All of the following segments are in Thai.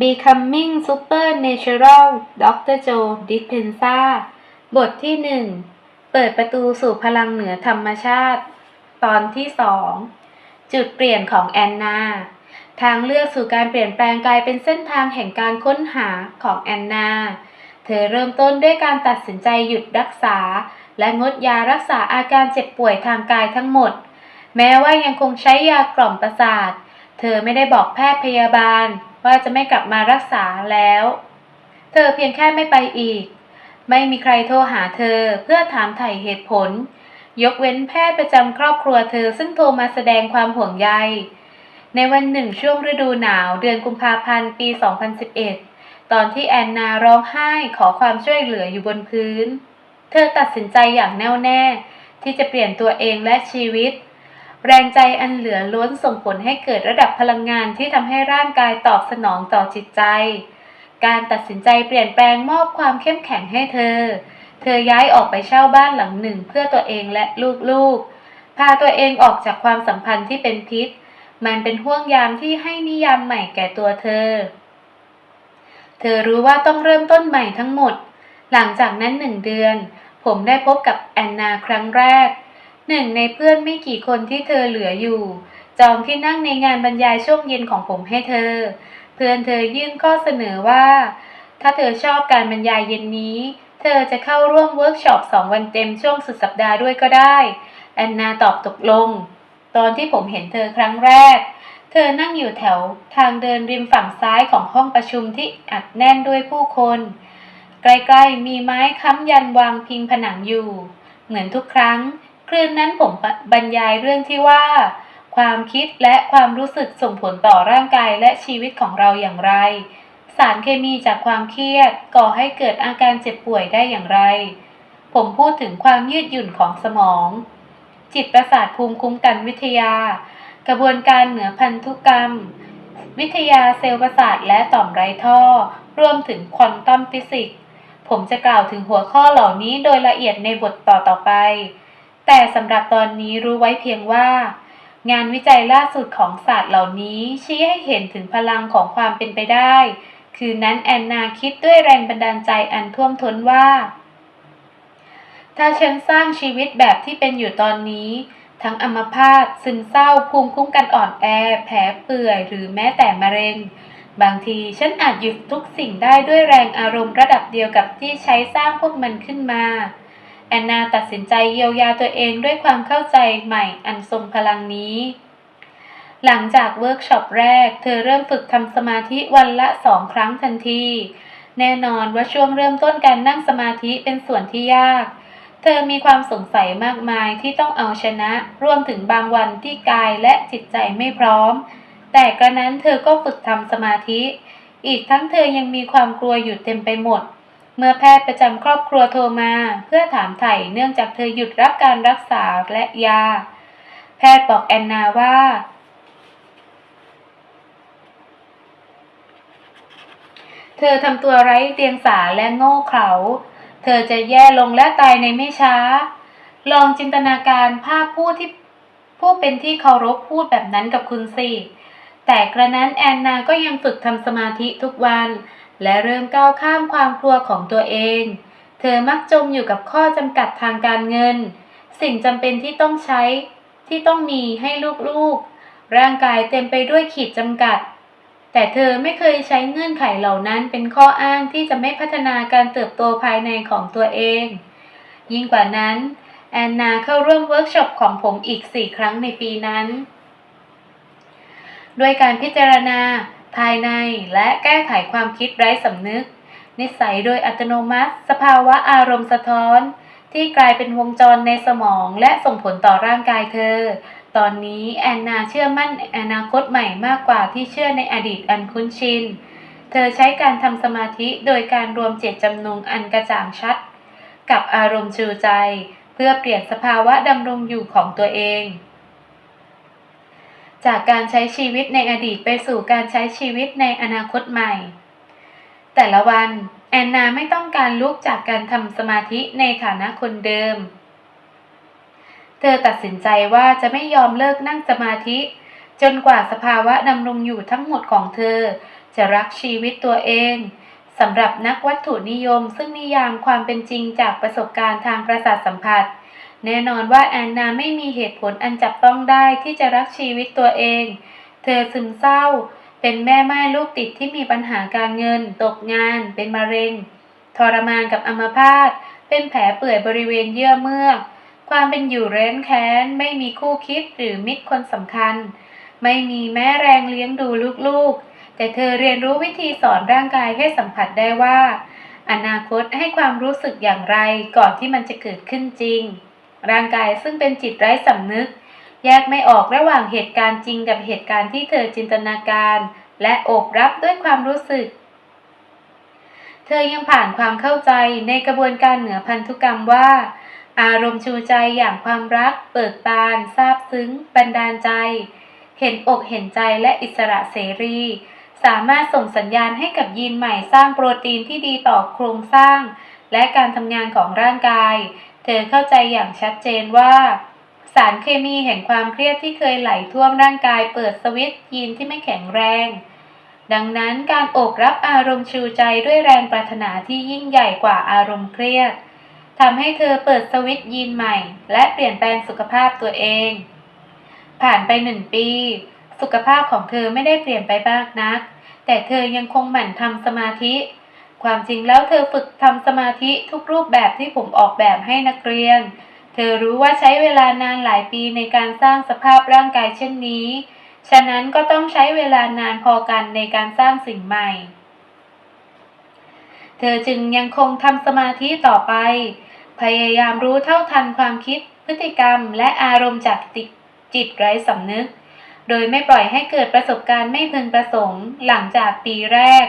Becoming Supernatural ดรโจ ดิสเพนซาบทที่หนึ่ง เปิดประตูสู่พลังเหนือธรรมชาติ ตอนที่สอง จุดเปลี่ยนของแอนนา ทางเลือกสู่การเปลี่ยนแปลงกลายเป็นเส้นทางแห่งการค้นหาของแอนนา เธอเริ่มต้นด้วยการตัดสินใจหยุดรักษา และงดยารักษาอาการเจ็บป่วยทางกายทั้งหมด แม้ว่ายังคงใช้ยากล่อมประสาท เธอไม่ได้บอกแพทย์พยาบาล ว่าจะไม่กลับมารักษาแล้ว เธอเพียงแค่ไม่ไปอีก ไม่มีใครโทรหาเธอเพื่อถามไถ่เหตุผล ยกเว้นแพทย์ประจำครอบครัวเธอซึ่งโทรมาแสดงความห่วงใย ในวันหนึ่งช่วงฤดูหนาวเดือนกุมภาพันธ์ปี 2011 ตอนที่แอนนาร้องไห้ขอความช่วยเหลืออยู่บนพื้น เธอตัดสินใจอย่างแน่วแน่ที่จะเปลี่ยนตัวเองและชีวิต แรงใจอันเหลือล้นส่งผลให้เกิดระดับพลังงานที่ทำให้ร่างกายตอบสนองต่อจิตใจ การตัดสินใจเปลี่ยนแปลงมอบความเข้มแข็งให้เธอ เธอย้ายออกไปเช่าบ้านหลังหนึ่งเพื่อตัวเองและลูกๆ พาตัวเองออกจากความสัมพันธ์ที่เป็นพิษ มันเป็นห่วงยามที่ให้นิยามใหม่แก่ตัวเธอ เธอรู้ว่าต้องเริ่มต้นใหม่ทั้งหมด หลังจากนั้นหนึ่งเดือน ผมได้พบกับแอนนาครั้งแรก หนึ่งในเพื่อนไม่กี่คนที่เธอเหลืออยู่ จองที่นั่งในงานบรรยายช่วงเย็นของผมให้เธอ เพื่อนเธอยื่นข้อเสนอว่า ถ้าเธอชอบการบรรยายเย็นนี้ เธอจะเข้าร่วมเวิร์กช็อปสองวันเต็มช่วงสุดสัปดาห์ด้วยก็ได้แอนนาตอบตกลง ตอนที่ผมเห็นเธอครั้งแรก เธอนั่งอยู่แถวทางเดินริมฝั่งซ้ายของห้องประชุมที่อัดแน่นด้วยผู้คน ใกล้ๆมีไม้ค้ำยันวางพิงผนังอยู่ เหมือนทุกครั้ง คืนนั้นผมบรรยายเรื่องที่ว่า ความคิดและความรู้สึกส่งผลต่อร่างกายและชีวิตของเราอย่างไร สารเคมีจากความเครียดก่อให้เกิดอาการเจ็บป่วยได้อย่างไร ผมพูดถึงความยืดหยุ่นของสมอง จิตประสาทภูมิคุ้มกันวิทยา กระบวนการเหนือพันธุกรรม วิทยาเซลล์ประสาทและต่อมไรท่อ รวมถึงควอนตัมฟิสิกส์ผมจะกล่าวถึงหัวข้อเหล่านี้โดยละเอียดในบทต่อต่อไป แต่สำหรับตอนนี้รู้ไว้เพียงว่า งานวิจัยล่าสุดของศาสตร์เหล่านี้ชี้ให้เห็นถึงพลังของความเป็นไปได้ คืนนั้นแอนนาคิดด้วยแรงบันดาลใจอันท่วมท้นว่า ถ้าฉันสร้างชีวิตแบบที่เป็นอยู่ตอนนี้ ทั้งอัมพาตซึมเศร้าภูมิคุ้มกันอ่อนแอ แผลเปื่อย หรือแม้แต่มะเร็งบางทีฉันอาจหยุดทุกสิ่งได้ด้วยแรงอารมณ์ระดับเดียวกับที่ใช้สร้างพวกมันขึ้นมา แอนนาตัดสินใจเยียวยาตัวเองด้วยความเข้าใจใหม่อันทรงพลังนี้ หลังจากเวิร์กช็อปแรก เธอเริ่มฝึกทำสมาธิวันละสองครั้งทันที แน่นอนว่าช่วงเริ่มต้นการนั่งสมาธิเป็นส่วนที่ยาก เธอมีความสงสัยมากมายที่ต้องเอาชนะ รวมถึงบางวันที่กายและจิตใจไม่พร้อม แต่กระนั้นเธอก็ฝึกทำสมาธิ อีกทั้งเธอยังมีความกลัวอยู่เต็มไปหมด เมื่อแพทย์ประจำครอบครัวโทรมา เพื่อถามไถ่เนื่องจากเธอหยุดรับการรักษาและยา แพทย์บอกแอนนาว่า เธอทำตัวไร้เดียงสาและโง่เขลาเธอจะแย่ลงและตายในไม่ช้า ลองจินตนาการภาพผู้ที่ผู้เป็นที่เคารพพูดแบบนั้นกับคุณสิแต่กระนั้นแอนนาก็ยังฝึกทำสมาธิทุกวัน และเริ่มก้าวข้ามความกลัวของตัวเอง เธอมักจมอยู่กับข้อจำกัดทางการเงิน สิ่งจำเป็นที่ต้องใช้ที่ต้องมีให้ลูกๆ ร่างกายเต็มไปด้วยขีดจำกัด แต่เธอไม่เคยใช้เงื่อนไขเหล่านั้นเป็นข้ออ้างที่จะไม่พัฒนาการเติบโตภายในของตัวเอง ยิ่งกว่านั้น แอนนาเข้าร่วมเวิร์กช็อปของผมอีกสี่ครั้งในปีนั้น ด้วยการพิจารณา ภายในและแก้ไขความคิดไร้สำนึก นิสัยโดยอัตโนมัติ สภาวะอารมณ์สะท้อน ที่กลายเป็นวงจรในสมองและส่งผลต่อร่างกายเธอ ตอนนี้แอนนาเชื่อมั่นอนาคตใหม่มากกว่าที่เชื่อในอดีตอันคุ้นชิน เธอใช้การทำสมาธิโดยการรวมเจตจำนงอันกระจ่างชัด กับอารมณ์ชูใจ เพื่อเปลี่ยนสภาวะดำรงอยู่ของตัวเอง จากการใช้ชีวิตในอดีตไปสู่การใช้ชีวิตในอนาคตใหม่ แต่ละวันแอนนาไม่ต้องการลุกจากการทำสมาธิในฐานะคนเดิม เธอตัดสินใจว่าจะไม่ยอมเลิกนั่งสมาธิ จนกว่าสภาวะดำรงอยู่ทั้งหมดของเธอ จะรักชีวิตตัวเองสำหรับนักวัตถุนิยมซึ่งนิยามความเป็นจริงจากประสบการณ์ทางประสาทสัมผัส แน่นอนว่าแอนนาไม่มีเหตุผลอันจับต้องได้ที่จะรักชีวิตตัวเอง เธอซึมเศร้า เป็นแม่ไม้ลูกติดที่มีปัญหาการเงิน ตกงาน เป็นมะเร็ง ทรมานกับอัมพาต เป็นแผลเปื่อยบริเวณเยื่อเมือกความเป็นอยู่เร้นแค้น ไม่มีคู่คิดหรือมิตรคนสำคัญ ไม่มีแม่แรงเลี้ยงดูลูกๆ แต่เธอเรียนรู้วิธีสอนร่างกายให้สัมผัสได้ว่า อนาคตให้ความรู้สึกอย่างไรก่อนที่มันจะเกิดขึ้นจริง ร่างกายซึ่งเป็นจิตไร้สำนึก แยกไม่ออกระหว่างเหตุการณ์จริงกับเหตุการณ์ที่เธอจินตนาการ และโอบรับด้วยความรู้สึก เธอยังผ่านความเข้าใจในกระบวนการเหนือพันธุกรรมว่า อารมณ์ชูใจอย่างความรัก เปิดบานซาบซึ้ง บันดาลใจ เห็นอกเห็นใจและอิสระเสรีสามารถส่งสัญญาณให้กับยีนใหม่สร้างโปรตีนที่ดีต่อโครงสร้าง และการทำงานของร่างกาย เธอเข้าใจอย่างชัดเจนว่า สารเคมีแห่งความเครียดที่เคยไหลท่วมร่างกายเปิดสวิตช์ยีนที่ไม่แข็งแรง ดังนั้นการโอบรับอารมณ์ชูใจด้วยแรงปรารถนาที่ยิ่งใหญ่กว่าอารมณ์เครียดทำให้เธอเปิดสวิตช์ยีนใหม่ และเปลี่ยนแปลงสุขภาพตัวเอง ผ่านไปหนึ่งปี สุขภาพของเธอไม่ได้เปลี่ยนไปมากนัก แต่เธอยังคงหมั่นทำสมาธิ ความจริงแล้วเธอฝึกทำสมาธิทุกรูปแบบที่ผมออกแบบให้นักเรียน เธอรู้ว่าใช้เวลานานหลายปีในการสร้างสภาพร่างกายเช่นนี้ ฉะนั้นก็ต้องใช้เวลานานพอกันในการสร้างสิ่งใหม่ เธอจึงยังคงทำสมาธิต่อไป พยายามรู้เท่าทันความคิด พฤติกรรม และอารมณ์จากจิตจิตไร้สำนึก โดยไม่ปล่อยให้เกิดประสบการณ์ไม่พึงประสงค์ หลังจากปีแรก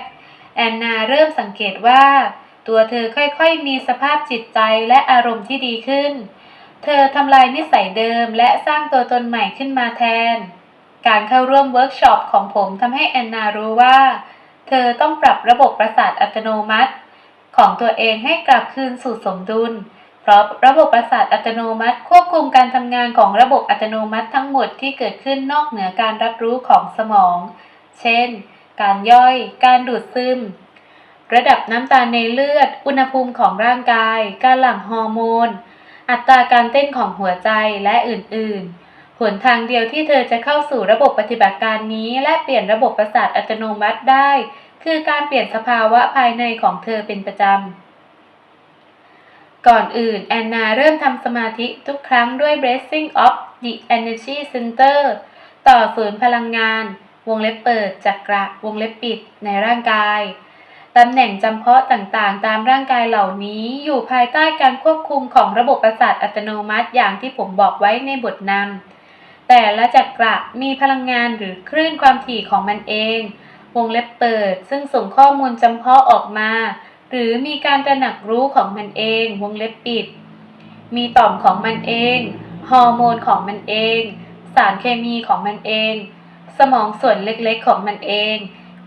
แอนนาเริ่มสังเกตว่า ตัวเธอค่อยๆ มีสภาพจิตใจและอารมณ์ที่ดีขึ้น เธอทำลายนิสัยเดิมและสร้างตัวตนใหม่ขึ้นมาแทน การเข้าร่วมเวิร์กช็อปของผมทำให้แอนนารู้ว่า เธอต้องปรับระบบประสาทอัตโนมัติ ของตัวเองให้กลับคืนสู่สมดุล เพราะระบบประสาทอัตโนมัติควบคุมการทำงานของระบบอัตโนมัติทั้งหมดที่เกิดขึ้นนอกเหนือการรับรู้ของสมอง เช่น การย่อย การดูดซึม ระดับน้ำตาลในเลือด อุณหภูมิของร่างกาย การหลั่งฮอร์โมน อัตราการเต้นของหัวใจและอื่น ๆหนทางเดียวที่เธอจะเข้าสู่ระบบปฏิบัติการนี้ และเปลี่ยนระบบประสาทอัตโนมัติได้ คือการเปลี่ยนสภาวะภายในของเธอเป็นประจำ ก่อนอื่น แอนนาเริ่มทำสมาธิทุกครั้งด้วย Blessing of the Energy Center ต่อศูนย์พลังงาน วงเล็บเปิดจักระวงเล็บปิดในร่างกายตำแหน่งจำเพาะต่างๆ ตามร่างกายเหล่านี้อยู่ภายใต้การควบคุมของระบบประสาทอัตโนมัติอย่างที่ผมบอกไว้ในบทนำแต่ละจักระมีพลังงานหรือคลื่นความถี่ของมันเอง วงเล็บเปิด ซึ่งส่งข้อมูลจำเพาะออกมา หรือมีการตระหนักรู้ของมันเอง วงเล็บปิด มีต่อมของมันเอง ฮอร์โมนของมันเอง สารเคมีของมันเอง สมองส่วนเล็กๆของมันเอง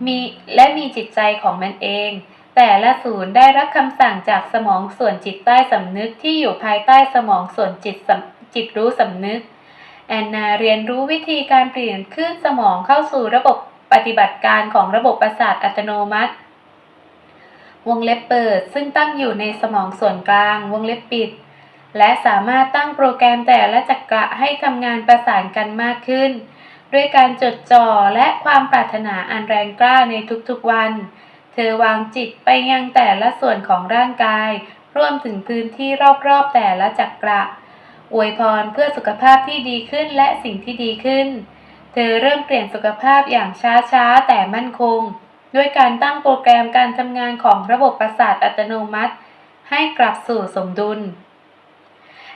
มีและมีจิตใจของมันเอง แต่ละศูนย์ได้รับคำสั่งจากสมองส่วนจิตใต้สำนึกที่อยู่ภายใต้สมองส่วนจิตจิตรู้สำนึก แอนนาเรียนรู้วิธีการเปลี่ยนคลื่นสมองเข้าสู่ระบบปฏิบัติการของระบบประสาทอัตโนมัติ วงเล็บเปิดซึ่งตั้งอยู่ในสมองส่วนกลาง วงเล็บปิด และสามารถตั้งโปรแกรมแต่ละจักระให้ทำงานประสานกันมากขึ้น ด้วยการจดจ่อและความปรารถนาอันแรงกล้าในทุกๆวัน เธอวางจิตไปยังแต่ละส่วนของร่างกาย รวมถึงพื้นที่รอบๆแต่ละจักระอวยพรเพื่อสุขภาพที่ดีขึ้นและสิ่งที่ดีขึ้น เธอเริ่มเปลี่ยนสุขภาพอย่างช้าๆ แต่มั่นคง ด้วยการตั้งโปรแกรมการทำงานของระบบประสาทอัตโนมัติ ให้กลับสู่สมดุล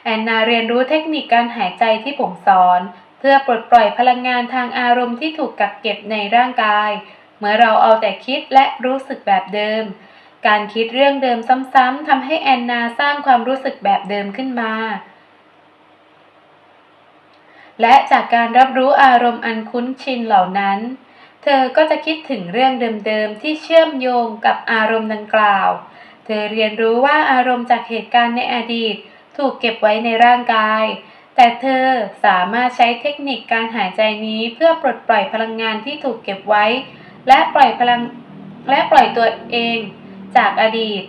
แอนนาเรียนรู้เทคนิคการหายใจที่ผมสอน เพื่อปลดปล่อยพลังงานทางอารมณ์ที่ถูกกักเก็บในร่างกาย เมื่อเราเอาแต่คิดและรู้สึกแบบเดิม การคิดเรื่องเดิมซ้ำๆทำให้แอนนาสร้างความรู้สึกแบบเดิมขึ้นมา และจากการรับรู้อารมณ์อันคุ้นชินเหล่านั้น เธอก็จะคิดถึงเรื่องเดิมๆที่เชื่อมโยงกับอารมณ์ดังกล่าว เธอเรียนรู้ว่าอารมณ์จากเหตุการณ์ในอดีต ถูกเก็บไว้ในร่างกาย แต่เธอสามารถใช้เทคนิคการหายใจนี้เพื่อปลดปล่อยพลังงานที่ถูกเก็บไว้ และปล่อยพลังและปล่อยตัวเองจากอดีต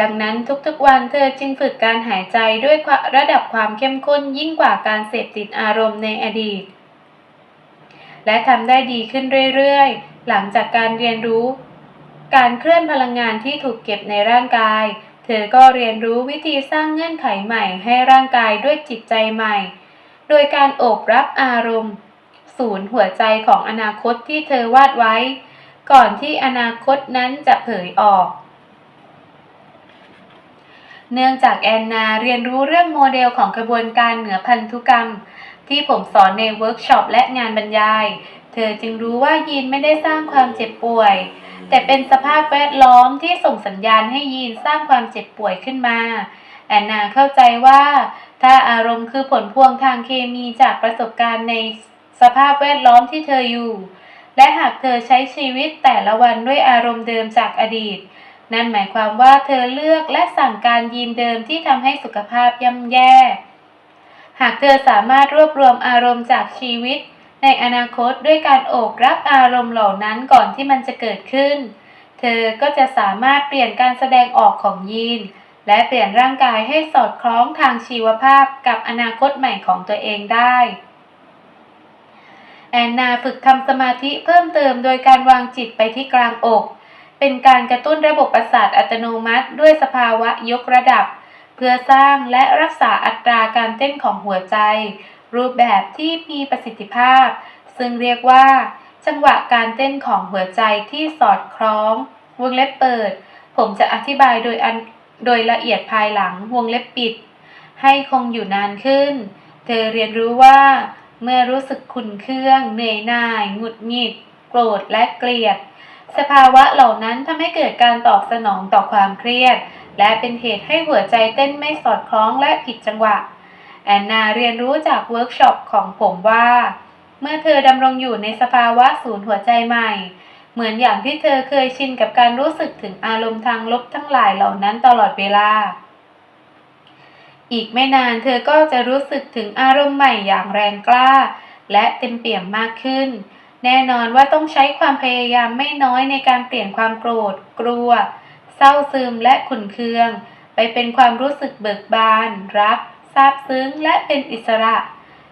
ดังนั้นทุกๆวันเธอจึงฝึกการหายใจด้วยระดับความเข้มข้นยิ่งกว่าการเสพติดอารมณ์ในอดีต และทำได้ดีขึ้นเรื่อยๆ หลังจากการเรียนรู้ การเคลื่อนพลังงานที่ถูกเก็บในร่างกาย เธอก็เรียนรู้วิธีสร้างเงื่อนไขใหม่ให้ร่างกายด้วยจิตใจใหม่ โดยการโอบรับอารมณ์ ศูนย์หัวใจของอนาคตที่เธอวาดไว้ ก่อนที่อนาคตนั้นจะเผยออก เนื่องจากแอนนาเรียนรู้เรื่องโมเดลของกระบวนการเหนือพันธุกรรม ที่ผมสอนในเวิร์กช็อปและงานบรรยาย เธอจึงรู้ว่ายีนไม่ได้สร้างความเจ็บป่วย แต่เป็นสภาพแวดล้อมที่ส่งสัญญาณให้ยีนสร้างความเจ็บป่วยขึ้นมา แอนนาเข้าใจว่า ถ้าอารมณ์คือผลพวงทางเคมีจากประสบการณ์ในสภาพแวดล้อมที่เธออยู่ และหากเธอใช้ชีวิตแต่ละวันด้วยอารมณ์เดิมจากอดีต นั่นหมายความว่าเธอเลือกและสั่งการยีนเดิมที่ทำให้สุขภาพย่ำแย่ หากเธอสามารถรวบรวมอารมณ์จากชีวิต ในอนาคตด้วยการโอบรับอารมณ์เหล่านั้นก่อนที่มันจะเกิดขึ้น เธอก็จะสามารถเปลี่ยนการแสดงออกของยีน และเปลี่ยนร่างกายให้สอดคล้องทางชีวภาพกับอนาคตใหม่ของตัวเองได้แอนนาฝึกทำสมาธิเพิ่มเติมโดยการวางจิตไปที่กลางอก เป็นการกระตุ้นระบบประสาทอัตโนมัติด้วยสภาวะยกระดับ เพื่อสร้างและรักษาอัตราการเต้นของหัวใจ รูปแบบที่มีประสิทธิภาพ ซึ่งเรียกว่า จังหวะการเต้นของหัวใจที่สอดคล้องวงเล็บเปิด ผมจะอธิบายโดยอันโดยละเอียดภายหลังวงเล็บปิด ให้คงอยู่นานขึ้น เธอเรียนรู้ว่า เมื่อรู้สึกขุนเคือง เหนื่อยหน่าย หงุดหงิด โกรธและเกลียด สภาวะเหล่านั้นทำให้เกิดการตอบสนองต่อความเครียด และเป็นเหตุให้หัวใจเต้นไม่สอดคล้องและผิดจังหวะ แอนนาเรียนรู้จากเวิร์กช็อปของผมว่า เมื่อเธอดำรงอยู่ในสภาวะศูนย์หัวใจใหม่ เหมือนอย่างที่เธอเคยชินกับการรู้สึกถึงอารมณ์ทางลบทั้งหลายเหล่านั้นตลอดเวลา อีกไม่นานเธอก็จะรู้สึกถึงอารมณ์ใหม่อย่างแรงกล้า และเต็มเปี่ยมมากขึ้น แน่นอนว่าต้องใช้ความพยายามไม่น้อยในการเปลี่ยนความโกรธ กลัว เศร้าซึมและขุ่นเคือง ไปเป็นความรู้สึกเบิกบาน รัก ซาบซึ้งและเป็นอิสระ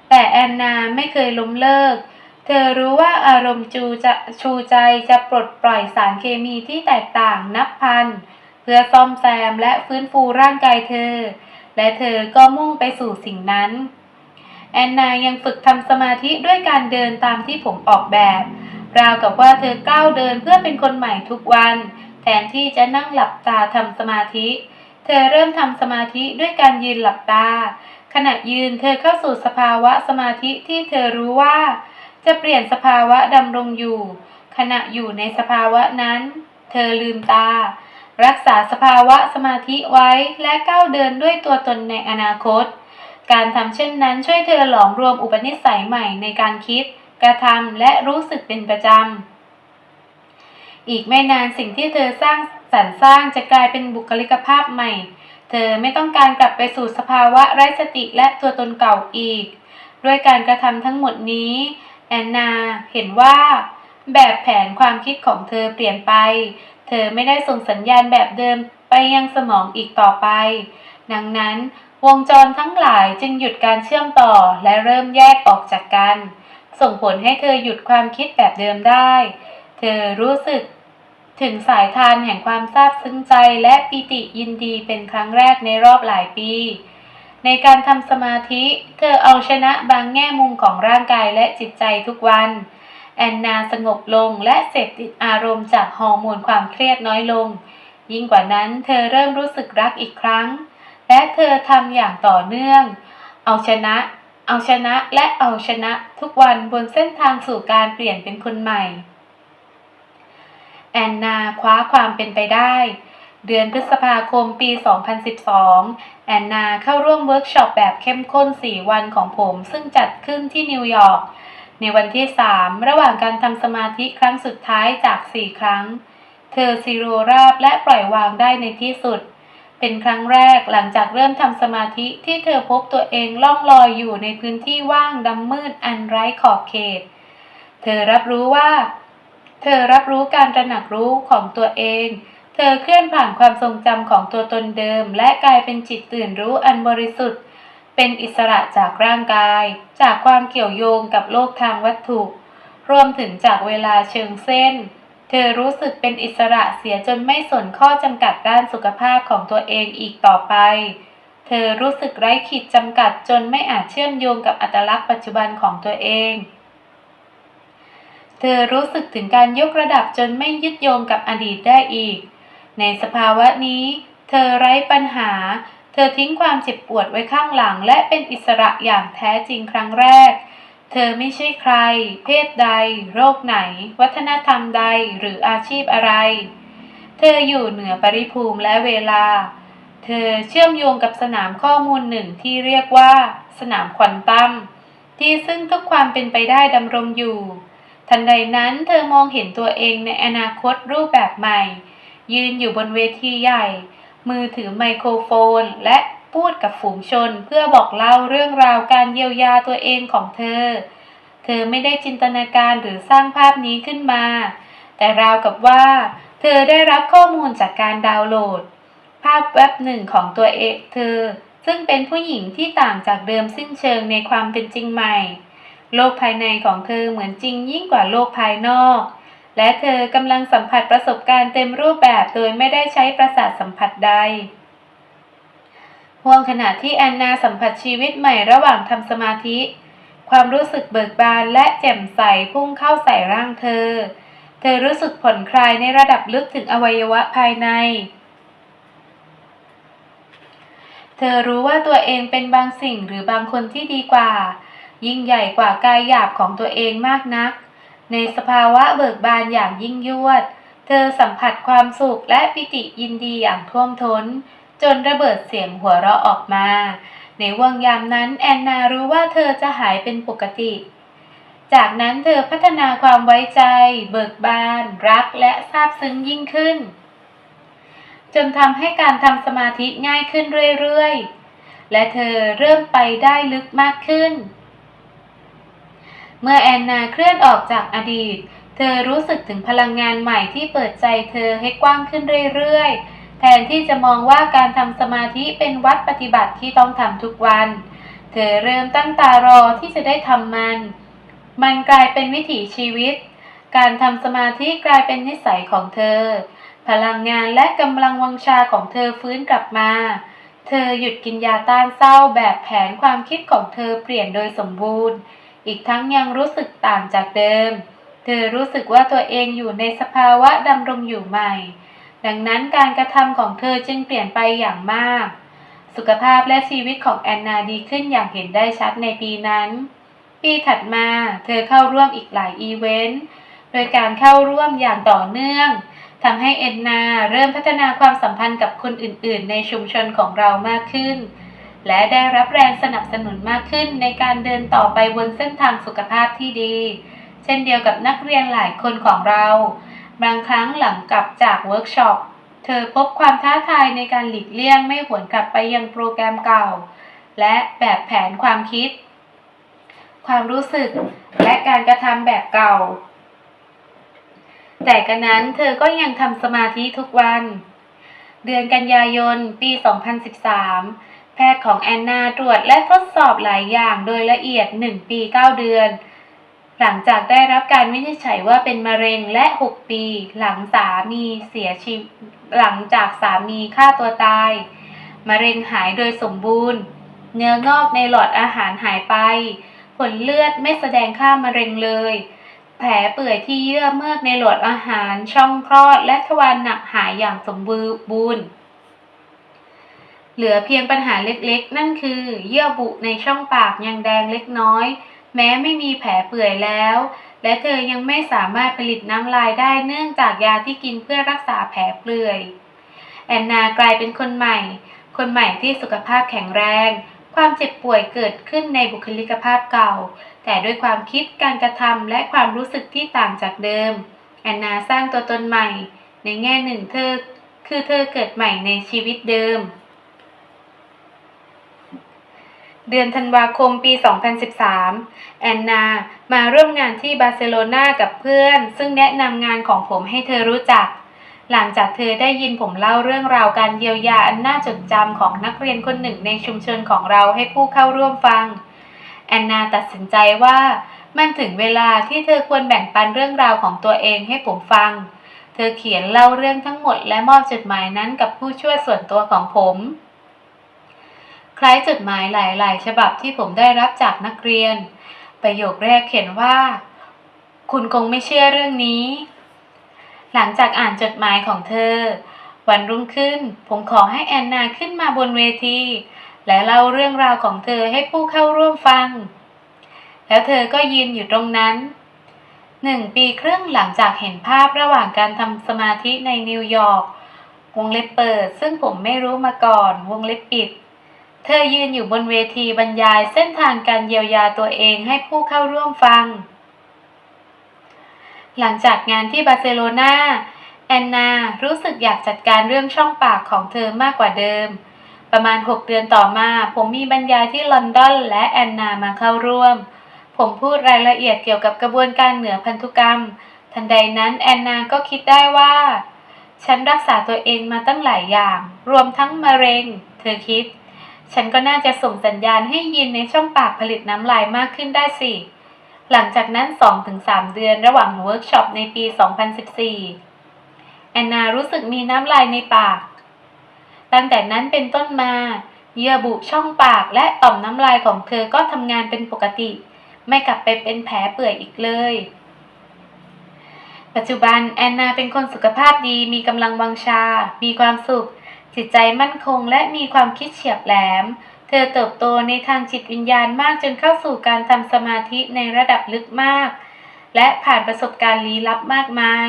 แต่แอนนาไม่เคยล้มเลิก เธอรู้ว่าอารมณ์จูจะชูใจจะปลดปล่อยสารเคมีที่แตกต่างนับพัน เพื่อซ่อมแซมและฟื้นฟูร่างกายเธอ และเธอก็มุ่งไปสู่สิ่งนั้น แอนนายังฝึกทำสมาธิด้วยการเดินตามที่ผมออกแบบราวกับว่าเธอก้าวเดินเพื่อเป็นคนใหม่ทุกวัน แทนที่จะนั่งหลับตาทำสมาธิ เธอเริ่มทำสมาธิด้วยการยืนหลับตา ขณะยืนเธอเข้าสู่สภาวะสมาธิที่เธอรู้ว่า จะเปลี่ยนสภาวะดำรงอยู่ ขณะอยู่ในสภาวะนั้น เธอลืมตา รักษาสภาวะสมาธิไว้และก้าวเดินด้วยตัวตนในอนาคต การทำเช่นนั้นช่วยเธอหลอมรวมอุปนิสัยใหม่ในการคิด กระทำและรู้สึกเป็นประจำอีกไม่นานสิ่งที่เธอสร้าง สรรสร้างจะกลายเป็นบุคลิกภาพใหม่ เธอไม่ต้องการกลับไปสู่สภาวะไร้สติและตัวตนเก่าอีก ด้วยการกระทำทั้งหมดนี้ แอนนาเห็นว่า แบบแผนความคิดของเธอเปลี่ยนไป เธอไม่ได้ส่งสัญญาณแบบเดิมไปยังสมองอีกต่อไป ดังนั้นวงจรทั้งหลายจึงหยุดการเชื่อมต่อและเริ่มแยกออกจากกัน ส่งผลให้เธอหยุดความคิดแบบเดิมได้ เธอรู้สึก ถึงสายทานแห่งความซาบซึ้งใจและปิติยินดีเป็นครั้งแรกในรอบหลายปี ในการทำสมาธิ เธอเอาชนะบางแง่มุมของร่างกายและจิตใจทุกวัน แอนนาสงบลงและเสพติดอารมณ์จากฮอร์โมนความเครียดน้อยลง ยิ่งกว่านั้นเธอเริ่มรู้สึกรักอีกครั้ง และเธอทำอย่างต่อเนื่อง เอาชนะ เอาชนะและเอาชนะทุกวันบนเส้นทางสู่การเปลี่ยนเป็นคนใหม่ แอนนาคว้าความเป็นไปได้ เดือนพฤษภาคมปี 2012 แอนนาเข้าร่วมเวิร์กช็อปแบบเข้มข้น 4 วันของผมซึ่งจัดขึ้นที่นิวยอร์กในวันที่ 3 ระหว่างการทำสมาธิครั้งสุดท้ายจาก 4 ครั้ง เธอซีโรราบและปล่อยวางได้ในที่สุด เป็นครั้งแรกหลังจากเริ่มทำสมาธิที่เธอพบตัวเองล่องลอยอยู่ในพื้นที่ว่างดำมืดอันไร้ขอบเขต เธอรับรู้ว่า เธอรับรู้การตระหนักรู้ของตัวเอง เธอเคลื่อนผ่านความทรงจำของตัวตนเดิม และกลายเป็นจิตตื่นรู้อันบริสุทธิ์ เป็นอิสระจากร่างกาย จากความเกี่ยวโยงกับโลกทางวัตถุ รวมถึงจากเวลาเชิงเส้น เธอรู้สึกเป็นอิสระเสียจนไม่สนข้อจำกัดด้านสุขภาพของตัวเองอีกต่อไป เธอรู้สึกไร้ขีดจำกัดจนไม่อาจเชื่อมโยงกับอัตลักษณ์ปัจจุบันของตัวเอง ธอรู้สึกถึงการยกระดับจนไม่ยึดโยงกับอดีตได้อีก ในสภาวะนี้ เธอไร้ปัญหา เธอทิ้งความเจ็บปวดไว้ข้างหลัง และเป็นอิสระอย่างแท้จริงครั้งแรก เธอไม่ใช่ใคร เพศใด โรคไหน วัฒนธรรมใด หรืออาชีพอะไร เธออยู่เหนือปริภูมิและเวลา เธอเชื่อมโยงกับสนามข้อมูลหนึ่งที่เรียกว่า สนามควอนตัม ที่ซึ่งทุกความเป็นไปได้ดำรงอยู่ ทันใดนั้นเธอมองเห็นตัวเองในอนาคตรูปแบบใหม่ ยืนอยู่บนเวทีใหญ่ มือถือไมโครโฟน และพูดกับฝูงชนเพื่อบอกเล่าเรื่องราวการเยียวยาตัวเองของเธอ เธอไม่ได้จินตนาการหรือสร้างภาพนี้ขึ้นมา แต่ราวกับว่า เธอได้รับข้อมูลจากการดาวน์โหลด ภาพแว็บหนึ่งของตัวเองเธอ ซึ่งเป็นผู้หญิงที่ต่างจากเดิมสิ้นเชิงในความเป็นจริงใหม่ โลกภายในของเธอเหมือนจริงยิ่งกว่าโลกภายนอก และเธอกำลังสัมผัสประสบการณ์เต็มรูปแบบโดยไม่ได้ใช้ประสาทสัมผัสใดห่วงขณะที่แอนนาสัมผัสชีวิตใหม่ระหว่างทำสมาธิ ความรู้สึกเบิกบานและแจ่มใสพุ่งเข้าใส่ร่างเธอ เธอรู้สึกผ่อนคลายในระดับลึกถึงอวัยวะภายใน เธอรู้ว่าตัวเองเป็นบางสิ่งหรือบางคนที่ดีกว่า ยิ่งใหญ่กว่ากายหยาบของตัวเองมากนัก ในสภาวะเบิกบานอย่างยิ่งยวด เธอสัมผัสความสุขและปิติยินดีอย่างท่วมท้น จนระเบิดเสียงหัวเราะออกมา ในว่างยามนั้นแอนนารู้ว่าเธอจะหายเป็นปกติ จากนั้นเธอพัฒนาความไว้ใจ เบิกบาน รักและซาบซึ้งยิ่งขึ้น จนทำให้การทำสมาธิง่ายขึ้นเรื่อยๆและเธอเริ่มไปได้ลึกมากขึ้น เมื่อแอนนาเคลื่อนออกจากอดีต เธอรู้สึกถึงพลังงานใหม่ที่เปิดใจเธอให้กว้างขึ้นเรื่อยๆ แทนที่จะมองว่าการทำสมาธิเป็นวัดปฏิบัติที่ต้องทำทุกวัน เธอเริ่มตั้งตารอที่จะได้ทำมัน มันกลายเป็นวิถีชีวิต การทำสมาธิกลายเป็นนิสัยของเธอ พลังงานและกำลังวังชาของเธอฟื้นกลับมาเธอหยุดกินยาต้านเศร้าแบบแผนความคิดของเธอเปลี่ยนโดยสมบูรณ์ อีกทั้งยังรู้สึกต่างจากเดิม เธอรู้สึกว่าตัวเองอยู่ในสภาวะดำรงอยู่ใหม่ ดังนั้นการกระทำของเธอจึงเปลี่ยนไปอย่างมาก สุขภาพและชีวิตของแอนนาดีขึ้นอย่างเห็นได้ชัดในปีนั้น ปีถัดมาเธอเข้าร่วมอีกหลายอีเวนต์ โดยการเข้าร่วมอย่างต่อเนื่องทำให้เอ็นนาเริ่มพัฒนาความสัมพันธ์กับคนอื่น ๆ ในชุมชนของเรามากขึ้น และได้รับแรงสนับสนุนมากขึ้นในการเดินต่อไปบนเส้นทางสุขภาพที่ดี เช่นเดียวกับนักเรียนหลายคนของเรา บางครั้งหลังกลับจากเวิร์กช็อป เธอพบความท้าทายในการหลีกเลี่ยงไม่หวนกลับไปยังโปรแกรมเก่า และแบบแผนความคิด ความรู้สึก และการกระทำแบบเก่า แต่กันนั้นเธอก็ยังทำสมาธิทุกวัน เดือนกันยายน ปี 2013 แพทย์ของแอนนาตรวจและทดสอบหลายอย่างโดยละเอียด 1 ปี 9 เดือน หลังจากได้รับการวินิจฉัยว่าเป็นมะเร็งและ 6 ปี หลังสามีเสียชีวิตหลังจากสามีฆ่าตัวตาย มะเร็งหายโดยสมบูรณ์ เนื้องอกในหลอดอาหารหายไป ผลเลือดไม่แสดงค่ามะเร็งเลย แผลเปื่อยที่เยื่อเมือกในหลอดอาหารช่องคลอดและทวารหนักหายอย่างสมบูรณ์ เหลือเพียงปัญหาเล็กๆ นั่นคือ เยื่อบุในช่องปากยังแดงเล็กน้อย แม้ไม่มีแผลเปื่อยแล้ว และเธอยังไม่สามารถผลิตน้ำลายได้เนื่องจากยาที่กินเพื่อรักษาแผลเปื่อย แอนนากลายเป็นคนใหม่ คนใหม่ที่สุขภาพแข็งแรง ความเจ็บป่วยเกิดขึ้นในบุคลิกภาพเก่า แต่ด้วยความคิดการกระทำและความรู้สึกที่ต่างจากเดิม แอนนาสร้างตัวตนใหม่ ในแง่หนึ่งเธอ คือเธอเกิดใหม่ในชีวิตเดิม เดือนธันวาคมปี 2013 แอนนา มาร่วมงานที่บาร์เซโลนากับเพื่อน ซึ่งแนะนำงานของผมให้เธอรู้จัก หลังจากเธอได้ยินผมเล่าเรื่องราวการเยียวยาอันน่าจดจำของนักเรียนคนหนึ่งในชุมชนของเราให้ผู้เข้าร่วมฟัง แอนนาตัดสินใจว่ามันถึงเวลาที่เธอควรแบ่งปันเรื่องราวของตัวเองให้ผมฟัง เธอเขียนเล่าเรื่องทั้งหมดและมอบจดหมายนั้นกับผู้ช่วยส่วนตัวของผม คล้ายจดหมายหลายๆ ฉบับที่ผมได้รับจากนักเรียน ประโยคแรกเขียนว่า คุณคงไม่เชื่อเรื่องนี้ หลังจากอ่านจดหมายของเธอ วันรุ่งขึ้น ผมขอให้แอนนาขึ้นมาบนเวที และเล่าเรื่องราวของเธอให้ผู้เข้าร่วมฟัง แล้วเธอก็ยืนอยู่ตรงนั้นหนึ่งปีครึ่งหลังจากเห็นภาพระหว่างการทำสมาธิในนิวยอร์กวงเล็บเปิด ซึ่งผมไม่รู้มาก่อน วงเล็บปิด เธอยืนอยู่บนเวทีบรรยายเส้นทางการเยียวยาตัวเองให้ผู้เข้าร่วมฟัง หลังจากงานที่บาร์เซโลนาแอนนารู้สึกอยากจัดการเรื่องช่องปากของเธอมากกว่าเดิม ประมาณ 6 เดือนต่อมา ผมมีบรรยายที่ลอนดอนและแอนนามาเข้าร่วม ผมพูดรายละเอียดเกี่ยวกับกระบวนการเหนือพันธุกรรม ทันใดนั้นแอนนาก็คิดได้ว่า ฉันรักษาตัวเองมาตั้งหลายอย่าง รวมทั้งมะเร็ง เธอคิด ฉันก็น่าจะส่งสัญญาณให้ยินในช่องปากผลิตน้ำลายมากขึ้นได้สิ หลังจากนั้น 2-3 เดือนระหว่างเวิร์กช็อปในปี 2014 แอนนารู้สึกมีน้ำลายในปาก ตั้งแต่นั้นเป็นต้นมาเยื่อบุช่องปากและต่อมน้ำลายของเธอก็ทำงานเป็นปกติ ไม่กลับไปเป็นแผลเปื่อยอีกเลย ปัจจุบันแอนนาเป็นคนสุขภาพดีมีกำลังวังชา มีความสุข จิตใจมั่นคงและมีความคิดเฉียบแหลม เธอเติบโตในทางจิตวิญญาณมากจนเข้าสู่การทำสมาธิในระดับลึกมาก และผ่านประสบการณ์ลี้ลับมากมาย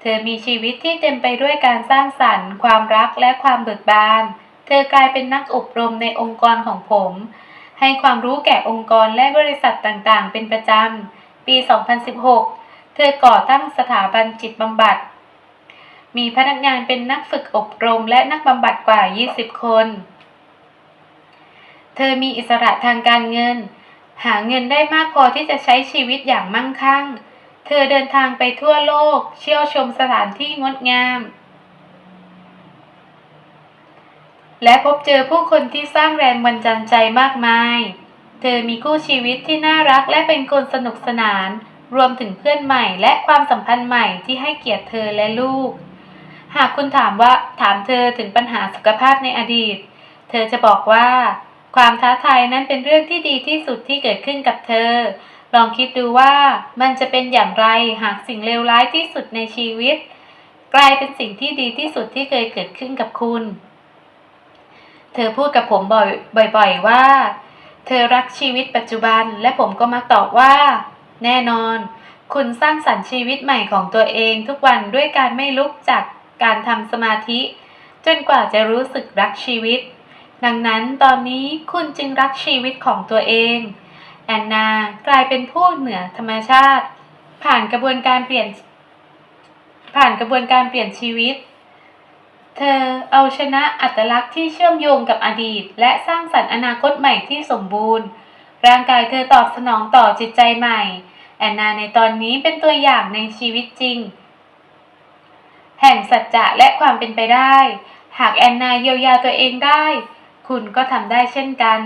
เธอมีชีวิตที่เต็มไปด้วยการสร้างสรรค์ ความรักและความเบิกบาน เธอกลายเป็นนักอบรมในองค์กรของผม ให้ความรู้แก่องค์กรและบริษัทต่างๆ เป็นประจำ ปี 2016 เธอก่อตั้งสถาบันจิตบำบัด มีพนักงานเป็นนักฝึกอบรมและนักบำบัดกว่า 20 คน เธอมีอิสระทางการเงิน หาเงินได้มากพอที่จะใช้ชีวิตอย่างมั่งคั่ง เธอเดินทางไปทั่วโลก เชี่ยวชมสถานที่งดงาม และพบเจอผู้คนที่สร้างแรงบันดาลใจมากมาย เธอมีคู่ชีวิตที่น่ารักและเป็นคนสนุกสนานรวมถึงเพื่อนใหม่และความสัมพันธ์ใหม่ที่ให้เกียรติเธอและลูก หากคุณถามว่าถามเธอถึงปัญหาสุขภาพในอดีต เธอจะบอกว่า ความท้าทายนั้นเป็นเรื่องที่ดีที่สุดที่เกิดขึ้นกับเธอ ลองคิดดูว่ามันจะเป็นอย่างไรหากสิ่งเลวร้ายที่สุดในชีวิต กลายเป็นสิ่งที่ดีที่สุดที่เคยเกิดขึ้นกับคุณ เธอพูดกับผมบ่อยๆว่า เธอรักชีวิตปัจจุบันและผมก็มักตอบว่า แน่นอน คุณสร้างสรรค์ชีวิตใหม่ของตัวเองทุกวันด้วยการไม่ลุกจาก การทำสมาธิ จนกว่าจะรู้สึกรักชีวิต ดังนั้นตอนนี้คุณจึงรักชีวิตของตัวเอง แอนนากลายเป็นผู้เหนือธรรมชาติ ผ่านกระบวนการเปลี่ยน ผ่านกระบวนการเปลี่ยนชีวิต เธอเอาชนะอัตลักษณ์ที่เชื่อมโยงกับอดีต และสร้างสรรค์อนาคตใหม่ที่สมบูรณ์ ร่างกายเธอตอบสนองต่อจิตใจใหม่แอนนาในตอนนี้เป็นตัวอย่างในชีวิตจริง แห่งสัจจะและความเป็นไปได้ หากแอนนาเยียวยาตัวเองได้ คุณก็ทำได้เช่นกัน